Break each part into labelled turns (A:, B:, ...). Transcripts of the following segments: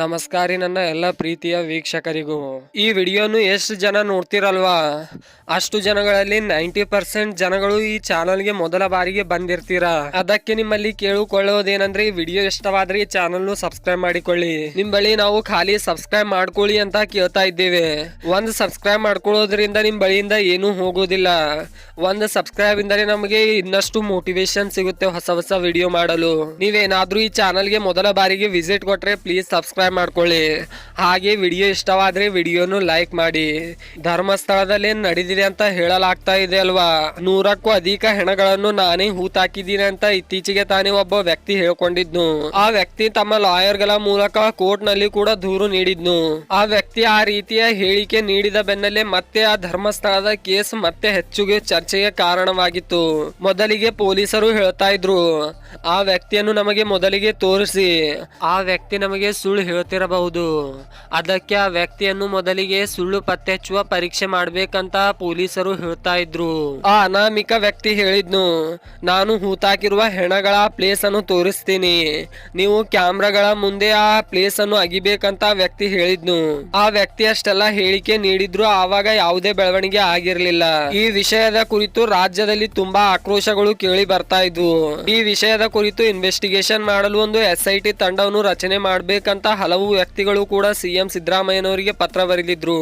A: ನಮಸ್ಕಾರ ನನ್ನ ಎಲ್ಲ ಪ್ರೀತಿಯ ವೀಕ್ಷಕರಿಗೂ. ಈ ವಿಡಿಯೋನು ಎಷ್ಟು ಜನ ನೋಡ್ತಿರಲ್ವಾ? ಅಷ್ಟು ಜನಗಳಲ್ಲಿ ನೈಂಟಿ ಪರ್ಸೆಂಟ್ ಜನಗಳು ಈ ಚಾನಲ್ಗೆ ಮೊದಲ ಬಾರಿಗೆ ಬಂದಿರ್ತೀರಾ? ಅದಕ್ಕೆ ನಿಮ್ಮಲ್ಲಿ ಕೇಳಿಕೊಳ್ಳೋದೇನಂದ್ರೆ, ಈ ವಿಡಿಯೋ ಇಷ್ಟವಾದ್ರೆ ಈ ಚಾನಲ್ ಸಬ್ಸ್ಕ್ರೈಬ್ ಮಾಡಿಕೊಳ್ಳಿ. ನಿಮ್ ಬಳಿ ನಾವು ಖಾಲಿ ಸಬ್ಸ್ಕ್ರೈಬ್ ಮಾಡ್ಕೊಳ್ಳಿ ಅಂತ ಕೇಳ್ತಾ ಇದ್ದೇವೆ. ಒಂದು ಸಬ್ಸ್ಕ್ರೈಬ್ ಮಾಡ್ಕೊಳ್ಳೋದ್ರಿಂದ ನಿಮ್ ಬಳಿಯಿಂದ ಏನೂ ಹೋಗೋದಿಲ್ಲ. ಒಂದು ಸಬ್ಸ್ಕ್ರೈಬ್ ಇಂದಲೇ ನಮಗೆ ಇನ್ನಷ್ಟು ಮೋಟಿವೇಶನ್ ಸಿಗುತ್ತೆ ಹೊಸ ಹೊಸ ವಿಡಿಯೋ ಮಾಡಲು. ನೀವೇನಾದ್ರೂ ಈ ಚಾನಲ್ಗೆ ಮೊದಲ ಬಾರಿಗೆ ವಿಸಿಟ್ ಕೊಟ್ರೆ, ಪ್ಲೀಸ್ ಸಬ್ಸ್ಕ್ರೈಬ್ ಮಾಡ್ಕೊಳ್ಳಿ. ಹಾಗೆ ವಿಡಿಯೋ ಇಷ್ಟವಾದ್ರೆ ವಿಡಿಯೋನು ಲೈಕ್ ಮಾಡಿ. ಧರ್ಮಸ್ಥಳದಲ್ಲಿ ನಡೆದಿದೆ ಅಂತ ಹೇಳಲಾಗ್ತಾ ಇದೆ ಅಲ್ವಾ? ನೂರಕ್ಕೂ ಅಧಿಕ ಹೆಣಗಳನ್ನು ನಾನೇ ಹೂತಾಕಿದ್ದೀನಿ ಅಂತ ಇತ್ತೀಚೆಗೆ ತಾನೇ ಒಬ್ಬ ವ್ಯಕ್ತಿ ಹೇಳ್ಕೊಂಡಿದ್ನು. ಆ ವ್ಯಕ್ತಿ ತಮ್ಮ ಲಾಯರ್ಗಳ ಮೂಲಕ ಕೋರ್ಟ್ನಲ್ಲಿ ಕೂಡ ದೂರು ನೀಡಿದ್ನು. ಆ ವ್ಯಕ್ತಿ ಆ ರೀತಿಯ ಹೇಳಿಕೆ ನೀಡಿದ ಬೆನ್ನಲ್ಲೇ ಮತ್ತೆ ಆ ಧರ್ಮಸ್ಥಳದ ಕೇಸ್ ಮತ್ತೆ ಹೆಚ್ಚುಗೆ ಚರ್ಚೆಗೆ ಕಾರಣವಾಗಿತ್ತು. ಮೊದಲಿಗೆ ಪೊಲೀಸರು ಹೇಳ್ತಾ ಇದ್ರು, ಆ ವ್ಯಕ್ತಿಯನ್ನು ನಮಗೆ ಮೊದಲಿಗೆ ತೋರಿಸಿ. ಆ ವ್ಯಕ್ತಿ ನಮಗೆ ಸುಳ್ಳು ಹೇಳ್ತಿರಬಹುದು. ಅದಕ್ಕೆ ಆ ವ್ಯಕ್ತಿಯನ್ನು ಮೊದಲಿಗೆ ಸುಳ್ಳು ಪತ್ತೆ ಹಚ್ಚುವ ಪರೀಕ್ಷೆ ಮಾಡಬೇಕಂತ ಪೊಲೀಸರು ಹೇಳ್ತಾ ಇದ್ರು. ಆ ಅನಾಮಿಕ ವ್ಯಕ್ತಿ ಹೇಳಿದ್ನು, ನಾನು ಹೂತಾಕಿರುವ ಹೆಣಗಳ ಪ್ಲೇಸ್ ಅನ್ನು ತೋರಿಸ್ತೀನಿ. ನೀವು ಕ್ಯಾಮ್ರಾಗಳ ಮುಂದೆ ಆ ಪ್ಲೇಸ್ ಅನ್ನು ಅಗಿಬೇಕಂತ ವ್ಯಕ್ತಿ ಹೇಳಿದ್ನು. ಆ ವ್ಯಕ್ತಿ ಅಷ್ಟೆಲ್ಲ ಹೇಳಿಕೆ ನೀಡಿದ್ರು ಆವಾಗ ಯಾವುದೇ ಬೆಳವಣಿಗೆ ಆಗಿರಲಿಲ್ಲ. ಈ ವಿಷಯದ ಕುರಿತು ರಾಜ್ಯದಲ್ಲಿ ತುಂಬಾ ಆಕ್ರೋಶಗಳು ಕೇಳಿ ಬರ್ತಾ ಇದ್ವು. ಈ ವಿಷಯದ ಕುರಿತು ಇನ್ವೆಸ್ಟಿಗೇಷನ್ ಮಾಡಲು ಒಂದು ಎಸ್ ಐ ತಂಡವನ್ನು ರಚನೆ ಮಾಡಬೇಕಂತ ಹಲವು ವ್ಯಕ್ತಿಗಳು ಕೂಡ ಸಿಎಂ ಸಿದ್ದರಾಮಯ್ಯನವರಿಗೆ ಪತ್ರ ಬರೆದಿದ್ರು.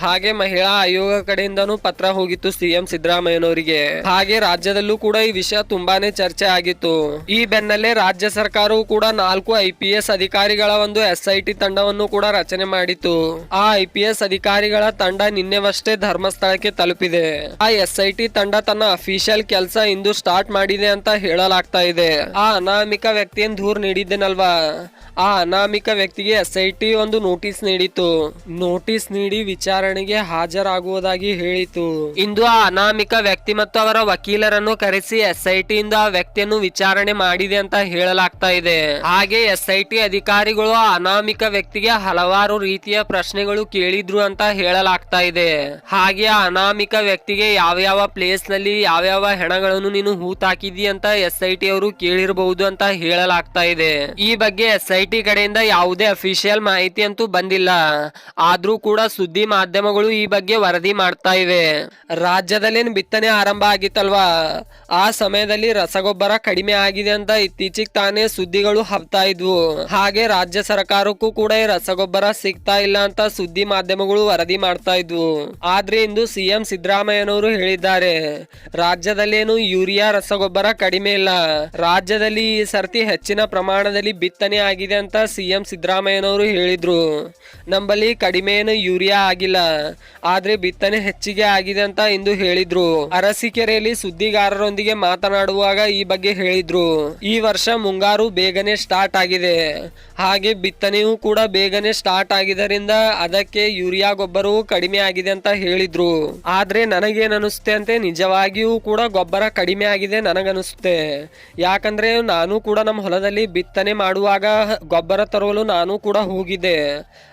A: ಹಾಗೆ ಮಹಿಳಾ ಆಯೋಗ ಕಡೆಯಿಂದನೂ ಪತ್ರ ಹೋಗಿತ್ತು ಸಿಎಂ ಸಿದ್ದರಾಮಯ್ಯನವರಿಗೆ. ಹಾಗೆ ರಾಜ್ಯದಲ್ಲೂ ಕೂಡ ಈ ವಿಷಯ ತುಂಬಾನೇ ಚರ್ಚೆ ಆಗಿತ್ತು. ಈ ಬೆನ್ನಲ್ಲೇ ರಾಜ್ಯ ಸರ್ಕಾರವು ಕೂಡ ನಾಲ್ಕು ಐಪಿಎಸ್ ಅಧಿಕಾರಿಗಳ ಒಂದು ಎಸ್ ಐ ತಂಡವನ್ನು ಕೂಡ ರಚನೆ ಮಾಡಿತ್ತು. ಆ ಐಪಿಎಸ್ ಅಧಿಕಾರಿಗಳ ತಂಡ ನಿನ್ನೆವಷ್ಟೇ ಧರ್ಮಸ್ಥಳಕ್ಕೆ ತಲುಪಿದೆ. ಆ ಎಸ್ ಐ ತಂಡ ತನ್ನ ಅಫಿಷಿಯಲ್ ಕೆಲಸ ಇಂದು ಸ್ಟಾರ್ಟ್ ಮಾಡಿದೆ ಅಂತ ಹೇಳಲಾಗ್ತಾ ಇದೆ. ಆ ಅನಾಮಿಕ ವ್ಯಕ್ತಿಯನ್ನು ದೂರ್ ನೀಡಿದ್ದೇನಲ್ವಾ? ಆ ಅನಾಮಿಕ ವ್ಯಕ್ತಿಗೆ ಎಸ್ಐಟಿ ಒಂದು ನೋಟಿಸ್ ನೀಡಿತು. ನೋಟಿಸ್ ನೀಡಿ ವಿಚಾರಣೆಗೆ ಹಾಜರಾಗುವುದಾಗಿ ಹೇಳಿತು. ಇಂದು ಆ ಅನಾಮಿಕ ವ್ಯಕ್ತಿ ಮತ್ತು ಅವರ ವಕೀಲರನ್ನು ಕರೆಸಿ ಎಸ್ಐಟಿ ಇಂದ ಆ ವ್ಯಕ್ತಿಯನ್ನು ವಿಚಾರಣೆ ಮಾಡಿದೆ ಅಂತ ಹೇಳಲಾಗ್ತಾ ಇದೆ. ಹಾಗೆ ಎಸ್ಐಟಿ ಅಧಿಕಾರಿಗಳು ಆ ಅನಾಮಿಕ ವ್ಯಕ್ತಿಗೆ ಹಲವಾರು ರೀತಿಯ ಪ್ರಶ್ನೆಗಳು ಕೇಳಿದ್ರು ಅಂತ ಹೇಳಲಾಗ್ತಾ ಇದೆ. ಹಾಗೆ ಆ ಅನಾಮಿಕ ವ್ಯಕ್ತಿಗೆ ಯಾವ ಯಾವ ಪ್ಲೇಸ್ನಲ್ಲಿ ಯಾವ ಯಾವ ಹೆಣಗಳನ್ನು ನೀನು ಹೂತಾಕಿದಿ ಅಂತ ಎಸ್ಐಟಿ ಅವರು ಕೇಳಿರಬಹುದು ಅಂತ ಹೇಳಲಾಗ್ತಾ ಇದೆ. ಈ ಬಗ್ಗೆ ಎಸ್ಐಟಿ ಕಡೆಯಿಂದ ಯಾವ ಯಾವುದೇ ಅಫಿಷಿಯಲ್ ಮಾಹಿತಿ ಅಂತೂ ಬಂದಿಲ್ಲ. ಆದ್ರೂ ಕೂಡ ಸುದ್ದಿ ಮಾಧ್ಯಮಗಳು ಈ ಬಗ್ಗೆ ವರದಿ ಮಾಡ್ತಾ ಇವೆ. ರಾಜ್ಯದಲ್ಲೇನು ಬಿತ್ತನೆ ಆರಂಭ ಆಗಿತ್ತಲ್ವಾ? ಆ ಸಮಯದಲ್ಲಿ ರಸಗೊಬ್ಬರ ಕಡಿಮೆ ಆಗಿದೆ ಅಂತ ಇತ್ತೀಚೆಗೆ ತಾನೇ ಸುದ್ದಿಗಳು ಹಬ್ತಾ ಇದ್ವು. ಹಾಗೆ ರಾಜ್ಯ ಸರ್ಕಾರಕ್ಕೂ ಕೂಡ ಈ ರಸಗೊಬ್ಬರ ಸಿಗ್ತಾ ಇಲ್ಲ ಅಂತ ಸುದ್ದಿ ಮಾಧ್ಯಮಗಳು ವರದಿ ಮಾಡ್ತಾ ಇದ್ವು. ಆದ್ರೆ ಇಂದು ಸಿಎಂ ಸಿದ್ದರಾಮಯ್ಯನವರು ಹೇಳಿದ್ದಾರೆ, ರಾಜ್ಯದಲ್ಲೇನು ಯೂರಿಯಾ ರಸಗೊಬ್ಬರ ಕಡಿಮೆ ಇಲ್ಲ. ರಾಜ್ಯದಲ್ಲಿ ಈ ಸರ್ತಿ ಹೆಚ್ಚಿನ ಪ್ರಮಾಣದಲ್ಲಿ ಬಿತ್ತನೆ ಆಗಿದೆ ಅಂತ ಸಿಎಂ ಸಿದ್ದರಾಮಯ್ಯನವರು ಹೇಳಿದ್ರು, ನಂಬಲ್ಲಿ ಕಡಿಮೆ ಏನು ಯೂರಿಯಾ ಆಗಿಲ್ಲ, ಆದರೆ ಬಿತ್ತನೆ ಹೆಚ್ಚಿಗೆ ಆಗಿದೆ ಅಂತ ಇಂದು ಹೇಳಿದ್ರು. ಅರಸೀಕೆರೆಯಲ್ಲಿ ಸುದ್ದಿಗಾರರೊಂದಿಗೆ ಮಾತನಾಡುವಾಗ ಈ ಬಗ್ಗೆ ಹೇಳಿದ್ರು. ಈ ವರ್ಷ ಮುಂಗಾರು ಬೇಗನೆ ಸ್ಟಾರ್ಟ್ ಆಗಿದೆ. ಹಾಗೆ ಬಿತ್ತನೆಯೂ ಕೂಡ ಬೇಗನೆ ಸ್ಟಾರ್ಟ್ ಆಗಿದ್ದರಿಂದ ಅದಕ್ಕೆ ಯೂರಿಯಾ ಗೊಬ್ಬರವು ಕಡಿಮೆ ಆಗಿದೆ ಅಂತ ಹೇಳಿದ್ರು. ಆದ್ರೆ ನನಗೇನಿಸುತ್ತೆ ಅಂತ, ನಿಜವಾಗಿಯೂ ಕೂಡ ಗೊಬ್ಬರ ಕಡಿಮೆ ಆಗಿದೆ ನನಗನಿಸುತ್ತೆ ಯಾಕಂದ್ರೆ ನಾನು ಕೂಡ ನಮ್ಮ ಹೊಲದಲ್ಲಿ ಬಿತ್ತನೆ ಮಾಡುವಾಗ ಗೊಬ್ಬರ ತರಲು ನಾನು ಕೂಡ ಹೋಗಿದ್ದೆ.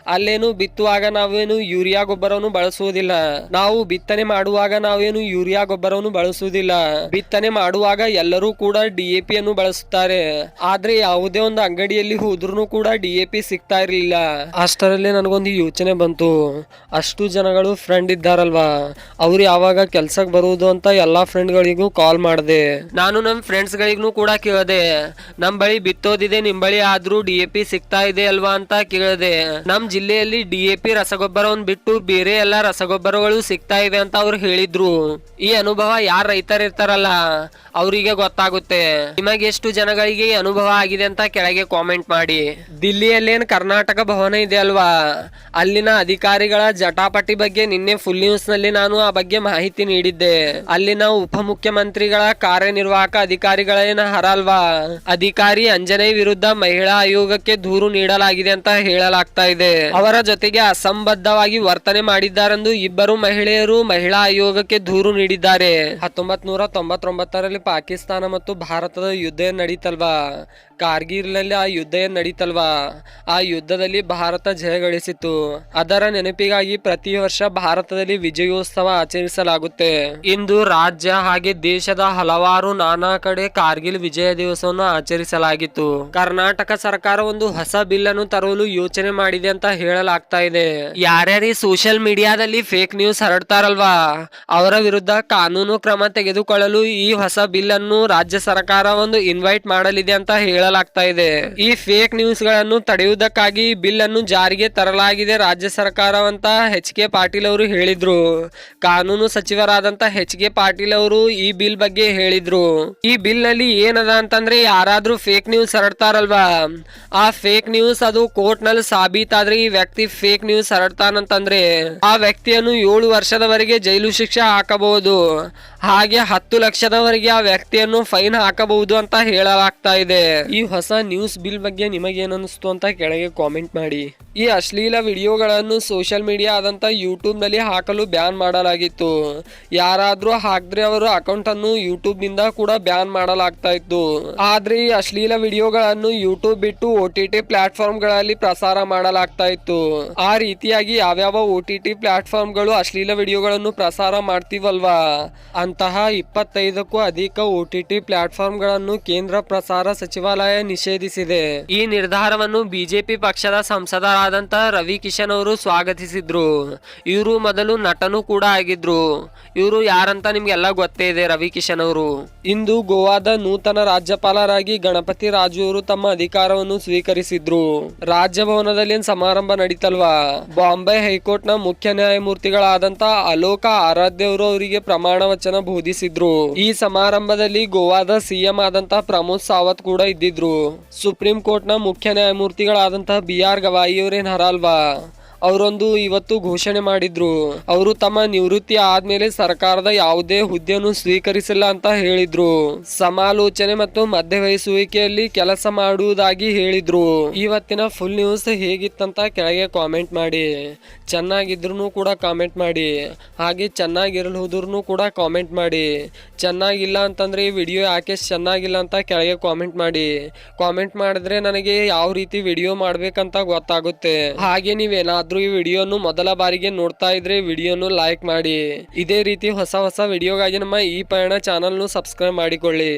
A: ಅಲ್ಲೇನು ಬಿತ್ತುವಾಗ ನಾವೇನು ಯೂರಿಯಾ ಗೊಬ್ಬರವನ್ನು ಬಳಸುವುದಿಲ್ಲ. ನಾವು ಬಿತ್ತನೆ ಮಾಡುವಾಗ ನಾವೇನು ಯೂರಿಯಾ ಗೊಬ್ಬರವನ್ನು ಬಳಸುವುದಿಲ್ಲ. ಬಿತ್ತನೆ ಮಾಡುವಾಗ ಎಲ್ಲರೂ ಕೂಡ ಡಿ ಎ ಪಿ ಅನ್ನು ಬಳಸುತ್ತಾರೆ. ಆದ್ರೆ ಯಾವುದೇ ಒಂದು ಅಂಗಡಿಯಲ್ಲಿ ಹೋದ್ರೂ ಕೂಡ ಡಿ ಎ ಪಿ ಸಿಗ್ತಾ ಇರಲಿಲ್ಲ. ಅಷ್ಟರಲ್ಲೇ ನನಗೊಂದು ಯೋಚನೆ ಬಂತು. ಅಷ್ಟು ಜನಗಳು ಫ್ರೆಂಡ್ ಇದ್ದಾರಲ್ವಾ? ಅವ್ರು ಯಾವಾಗ ಕೆಲ್ಸಕ್ಕೆ ಬರುವುದು ಅಂತ ಎಲ್ಲಾ ಫ್ರೆಂಡ್ಗಳಿಗೂ ಕಾಲ್ ಮಾಡಿದೆ. ನಾನು ನಮ್ಮ ಫ್ರೆಂಡ್ಸ್ ಗಳಿಗೂ ಕೂಡ ಕೇಳಿದೆ ನಮ್ಮ ಬಳಿ ಬಿತ್ತೋದಿದೆ, ನಿಮ್ ಬಳಿ ಆದ್ರೂ ಡಿ ಎ ಪಿ ಸಿಗ್ತಾ ಇದೆ ಅಲ್ವಾ ಅಂತ ಕೇಳಿದೆ. ನಮ್ ಜಿಲ್ಲೆಯಲ್ಲಿ ಡಿ ಎ ಪಿ ರಸಗೊಬ್ಬರವನ್ನು ಬಿಟ್ಟು ಬೇರೆ ಎಲ್ಲಾ ರಸಗೊಬ್ಬರಗಳು ಸಿಗ್ತಾ ಇವೆ ಅಂತ ಅವ್ರು ಹೇಳಿದ್ರು. ಈ ಅನುಭವ ಯಾರ ರೈತರಿರ್ತಾರಲ್ಲ ಅವರಿಗೆ ಗೊತ್ತಾಗುತ್ತೆ. ನಿಮಗೆ ಎಷ್ಟು ಜನಗಳಿಗೆ ಈ ಅನುಭವ ಆಗಿದೆ ಅಂತ ಕೆಳಗೆ ಕಾಮೆಂಟ್ ಮಾಡಿ. ದಿಲ್ಲಿಯಲ್ಲೇನು ಕರ್ನಾಟಕ ಭವನ ಇದೆ ಅಲ್ವಾ? ಅಲ್ಲಿನ ಅಧಿಕಾರಿಗಳ ಜಟಾಪಟಿ ಬಗ್ಗೆ ನಿನ್ನೆ ಫುಲ್ ನ್ಯೂಸ್ನಲ್ಲಿ ನಾನು ಆ ಬಗ್ಗೆ ಮಾಹಿತಿ ನೀಡಿದ್ದೆ. ಅಲ್ಲಿನ ಉಪಮುಖ್ಯಮಂತ್ರಿಗಳ ಕಾರ್ಯನಿರ್ವಾಹಕ ಅಧಿಕಾರಿಗಳೇನ ಹರಲ್ವಾ ಅಧಿಕಾರಿ ಅಂಜನೇ ವಿರುದ್ಧ ಮಹಿಳಾ ಆಯೋಗಕ್ಕೆ ದೂರು ನೀಡಲಾಗಿದೆ ಅಂತ ಹೇಳಲಾಗ್ತಾ ಇದೆ. ಅವರ ಜೊತೆಗೆ ಅಸಂಬದ್ಧವಾಗಿ ವರ್ತನೆ ಮಾಡಿದ್ದಾರೆಂದು ಇಬ್ಬರು ಮಹಿಳೆಯರು ಮಹಿಳಾ ಆಯೋಗಕ್ಕೆ ದೂರು ನೀಡಿದ್ದಾರೆ. ಹತ್ತೊಂಬತ್ ನೂರ ತೊಂಬತ್ತೊಂಬತ್ತರಲ್ಲಿ ಪಾಕಿಸ್ತಾನ ಮತ್ತು ಭಾರತದ ಯುದ್ಧ ನಡೀತಲ್ವಾ? ಕಾರ್ಗಿಲ್ನಲ್ಲಿ ಆ ಯುದ್ಧ ಏನ್ ನಡೀತಲ್ವಾ? ಆ ಯುದ್ಧದಲ್ಲಿ ಭಾರತ ಜಯಗಳಿಸಿತು. ಅದರ ನೆನಪಿಗಾಗಿ ಪ್ರತಿ ವರ್ಷ ಭಾರತದಲ್ಲಿ ವಿಜಯೋತ್ಸವ ಆಚರಿಸಲಾಗುತ್ತೆ. ಇಂದು ರಾಜ್ಯ ಹಾಗೆ ದೇಶದ ಹಲವಾರು ನಾನಾ ಕಡೆ ಕಾರ್ಗಿಲ್ ವಿಜಯ ದಿವಸವನ್ನು ಆಚರಿಸಲಾಗಿತ್ತು. ಕರ್ನಾಟಕ ಸರ್ಕಾರ ಒಂದು ಹೊಸ ಅನ್ನು ತರಲು ಯೋಚನೆ ಮಾಡಿದೆ ಅಂತ ಹೇಳಲಾಗ್ತಾ ಇದೆ. ಯಾರ್ಯಾರು ಸೋಷಿಯಲ್ ಮೀಡಿಯಾದಲ್ಲಿ ಫೇಕ್ ನ್ಯೂಸ್ ಹರಡ್ತಾರಲ್ವಾ? ಅವರ ವಿರುದ್ಧ ಕಾನೂನು ಕ್ರಮ ತೆಗೆದುಕೊಳ್ಳಲು ಈ ಹೊಸ ಬಿಲ್ ಅನ್ನು ರಾಜ್ಯ ಸರ್ಕಾರ ಒಂದು ಇನ್ವೈಟ್ ಮಾಡಲಿದೆ ಅಂತ ಹೇಳಲಾಗ್ತಾ ಇದೆ. ಈ ಫೇಕ್ ನ್ಯೂಸ್ಗಳನ್ನು ತಡೆಯುವುದಕ್ಕಾಗಿ ಬಿಲ್ ಅನ್ನು ಜಾರಿಗೆ ತರಲಾಗಿದೆ ರಾಜ್ಯ ಸರ್ಕಾರ ಅಂತ ಎಚ್ ಕೆ ಪಾಟೀಲ್ ಅವರು ಹೇಳಿದ್ರು. ಕಾನೂನು ಸಚಿವರಾದಂತ ಎಚ್ ಕೆ ಪಾಟೀಲ್ ಅವರು ಈ ಬಿಲ್ ಬಗ್ಗೆ ಹೇಳಿದ್ರು. ಈ ಬಿಲ್ ಅಲ್ಲಿ ಏನದ ಅಂತಂದ್ರೆ ಯಾರಾದ್ರೂ ಫೇಕ್ ನ್ಯೂಸ್ ಹರಡ್ತಾರಲ್ವಾ? ಆ ಫೇಕ್ ನ್ಯೂಸ್ ಅದು ಕೋರ್ಟ್ನಲ್ಲಿ ಸಾಬೀತಾದ್ರೆ ಈ ವ್ಯಕ್ತಿ ಫೇಕ್ ನ್ಯೂಸ್ ಹರಡ್ತಾನಂತಂದ್ರೆ ಆ ವ್ಯಕ್ತಿಯನ್ನು ಏಳು ವರ್ಷದವರೆಗೆ ಜೈಲು ಶಿಕ್ಷೆ ಹಾಕಬಹುದು. ಹಾಗೆ ಹತ್ತು ಲಕ್ಷದವರೆಗೆ ಆ ವ್ಯಕ್ತಿಯನ್ನು ಫೈನ್ ಹಾಕಬಹುದು ಅಂತ ಹೇಳಲಾಗ್ತಾ ಇದೆ. ಈ ಹೊಸ ನ್ಯೂಸ್ ಬಿಲ್ ಬಗ್ಗೆ ನಿಮಗೇನಿಸ್ತು ಅಂತ ಕೆಳಗೆ ಕಾಮೆಂಟ್ ಮಾಡಿ. ಈ ಅಶ್ಲೀಲ ವಿಡಿಯೋಗಳನ್ನು ಸೋಷಿಯಲ್ ಮೀಡಿಯಾ ಆದಂತ ಯೂಟ್ಯೂಬ್ನಲ್ಲಿ ಹಾಕಲು ಬ್ಯಾನ್ ಮಾಡಲಾಗಿತ್ತು. ಯಾರಾದ್ರೂ ಹಾಕಿದ್ರೆ ಅವರ ಅಕೌಂಟ್ ಅನ್ನು ಯೂಟ್ಯೂಬ್ನಿಂದ ಕೂಡ ಬ್ಯಾನ್ ಮಾಡಲಾಗ್ತಾ ಇತ್ತು. ಆದ್ರೆ ಈ ಅಶ್ಲೀಲ ವಿಡಿಯೋಗಳನ್ನು ಯೂಟ್ಯೂಬ್ ಬಿಟ್ಟು ಓ ಟಿ ಟಿ ಗಳಲ್ಲಿ ಪ್ರಸಾರ ಮಾಡಲಾಗ್ತಾ ಇತ್ತು. ಆ ರೀತಿಯಾಗಿ ಯಾವ್ಯಾವ ಒ ಟಿ ಟಿ ಪ್ಲಾಟ್ಫಾರ್ಮ್ಗಳು ಅಶ್ಲೀಲ ವಿಡಿಯೋಗಳನ್ನು ಪ್ರಸಾರ ಮಾಡ್ತೀವಲ್ವಾ? ಅಂತಹ ಇಪ್ಪತ್ತೈದಕ್ಕೂ ಅಧಿಕ ಒ ಟಿ ಟಿ ಪ್ಲಾಟ್ಫಾರ್ಮ್ಗಳನ್ನು ಕೇಂದ್ರ ಪ್ರಸಾರ ಸಚಿವಾಲಯ ನಿಷೇಧಿಸಿದೆ. ಈ ನಿರ್ಧಾರವನ್ನು ಬಿಜೆಪಿ ಪಕ್ಷದ ಸಂಸದರಾದಂತಹ ರವಿ ಕಿಶನ್ ಅವರು ಸ್ವಾಗತಿಸಿದ್ರು. ಇವರು ಮೊದಲು ನಟನು ಕೂಡ ಆಗಿದ್ರು. ಇವರು ಯಾರಂತ ನಿಮ್ಗೆಲ್ಲ ಗೊತ್ತೇ ಇದೆ ರವಿ ಕಿಶನ್ ಅವರು. ಇಂದು ಗೋವಾದ ನೂತನ ರಾಜ್ಯಪಾಲರಾಗಿ ಗಣಪತಿ ರಾಜು ಅವರು ತಮ್ಮ ಅಧಿಕಾರವನ್ನು ಸ್ವೀಕರಿಸಿದ್ರು. ರಾಜಭವನದಲ್ಲಿ ಏನ್ ಸಮಾರಂಭ ನಡೀತಲ್ವಾ? ಬಾಂಬೆ ಹೈಕೋರ್ಟ್ನ ಮುಖ್ಯ ನ್ಯಾಯಮೂರ್ತಿಗಳಾದಂತ ಅಲೋಕ ಆರಾಧ್ಯ ಅವರು ಅವರಿಗೆ ಪ್ರಮಾಣ ವಚನ ಬೋಧಿಸಿದ್ರು. ಈ ಸಮಾರಂಭದಲ್ಲಿ ಗೋವಾದ ಸಿಎಂ ಆದಂತಹ ಪ್ರಮೋದ್ ಸಾವತ್ ಕೂಡ ಇದ್ದಿದ್ರು. ಸುಪ್ರೀಂ ಕೋರ್ಟ್ನ ಮುಖ್ಯ ನ್ಯಾಯಮೂರ್ತಿಗಳಾದಂತಹ ಬಿ ಆರ್ ಗವಾಯಿ ಅವರೇನ್ ಹರಲ್ವಾ? ಅವರೊಂದು ಇವತ್ತು ಘೋಷಣೆ ಮಾಡಿದ್ರು. ಅವರು ತಮ್ಮ ನಿವೃತ್ತಿ ಆದ್ಮೇಲೆ ಸರ್ಕಾರದ ಯಾವುದೇ ಹುದ್ದೆಯನ್ನು ಸ್ವೀಕರಿಸಿಲ್ಲ ಅಂತ ಹೇಳಿದ್ರು. ಸಮಾಲೋಚನೆ ಮತ್ತು ಮಧ್ಯವಹಿಸುವಿಕೆಯಲ್ಲಿ ಕೆಲಸ ಮಾಡುವುದಾಗಿ ಹೇಳಿದ್ರು. ಇವತ್ತಿನ ಫುಲ್ ನ್ಯೂಸ್ ಹೇಗಿತ್ತಂತ ಕೆಳಗೆ ಕಾಮೆಂಟ್ ಮಾಡಿ. ಚೆನ್ನಾಗಿದ್ರು ಕೂಡ ಕಾಮೆಂಟ್ ಮಾಡಿ. ಹಾಗೆ ಚೆನ್ನಾಗಿರಲ್ಹುದ್ರು ಕೂಡ ಕಾಮೆಂಟ್ ಮಾಡಿ. ಚೆನ್ನಾಗಿಲ್ಲ ಅಂತಂದ್ರೆ ಈ ವಿಡಿಯೋ ಯಾಕೆ ಚೆನ್ನಾಗಿಲ್ಲ ಅಂತ ಕೆಳಗೆ ಕಾಮೆಂಟ್ ಮಾಡಿ. ಕಾಮೆಂಟ್ ಮಾಡಿದ್ರೆ ನನಗೆ ಯಾವ ರೀತಿ ವಿಡಿಯೋ ಮಾಡ್ಬೇಕಂತ ಗೊತ್ತಾಗುತ್ತೆ. ಹಾಗೆ ನೀವೇನಾದ್ರೂ ಈ ವಿಡಿಯೋನು ಮೊದಲ ಬಾರಿಗೆ ನೋಡ್ತಾ ಇದ್ರೆ ವಿಡಿಯೋನು ಲೈಕ್ ಮಾಡಿ. ಇದೇ ರೀತಿ ಹೊಸ ಹೊಸ ವಿಡಿಯೋಗಾಗಿ ನಮ್ಮ ಈ ಪಯಣ ಚಾನಲ್ನು ಸಬ್ಸ್ಕ್ರೈಬ್ ಮಾಡಿಕೊಳ್ಳಿ.